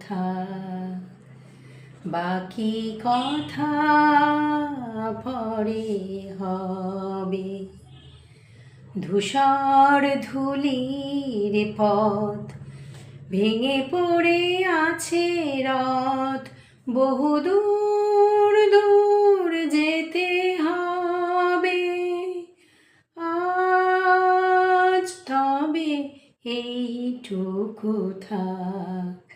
থা বাকি কথা পরে হবে। ধূসর ধুলির পথ ভেঙে পড়ে আছে রথ। বহুদূর দূর যেতে হবে। আজ তবে এইটুকু থাক।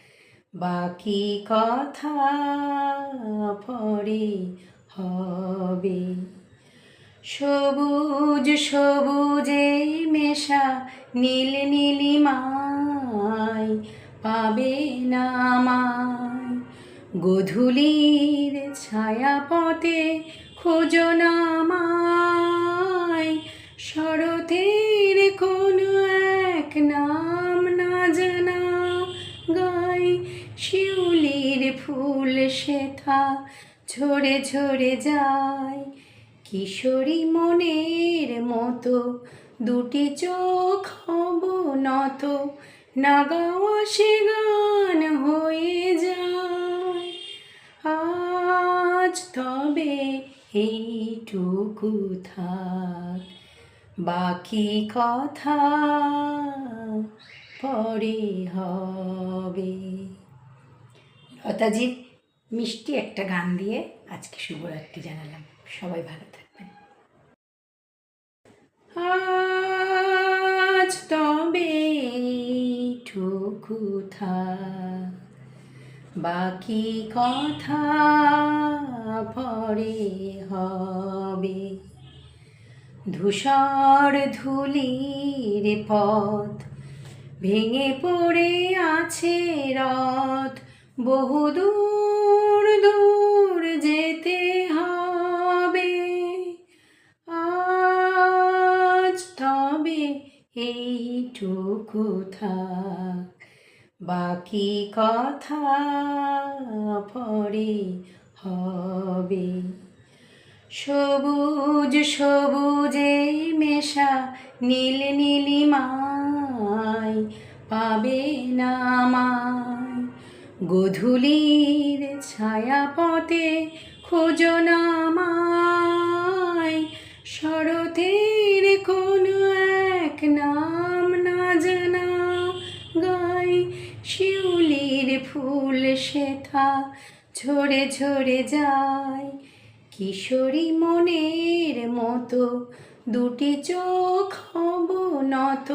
বাকি কথা পরে হবে। সবুজ সবুজে মেশা নীল নীলিমায় পাবে না গধূলির ছায়াপথে খোঁজো না আমায়। ফুল শেথা ঝরে ঝরে যায়। কিশোরী মনের মতো দুটি চোখ হব নত, না গাওয়া সে গান হয়ে যায়। আজ তবে এইটুকু থাক, বাকি কথা পরে হবে। লতাজির মিষ্টি একটা গান দিয়ে আজকে শুভরাত্রি জানালাম। সবাই ভালো থাকবেন। আজ তবে থাক। বাকি কথা পরে হবে। ধূসর ধুলির পথ ভেঙে পড়ে আছে রথ। বহুদূর, দূর যেতে হবে। আজ তবে এইটুকু থাক। বাকি কথা পরে হবে। সবুজ, সবুজে মেশা নীল, নীলিমায় পাবে না আমায় গধূলির ছায়াপথে খোঁজো না আমায়। শরতের কোনো এক নাম না জানা গাই। শিউলির ফুল শেথা ঝরে ঝরে যায়। কিশোরী মনের মতো দুটি চোখ হব নত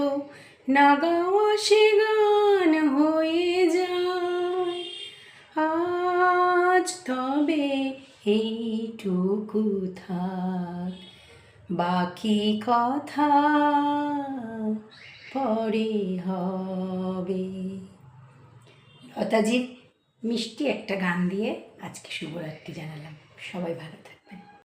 না গাওয়া সে গান হয়ে যায়। আজ তবে এইটুকু থাক। বাকি কথা পরে হবে। লতাজির মিষ্টি একটা গান দিয়ে আজকে শুভরাত্রি জানালাম। সবাই ভালো থাকে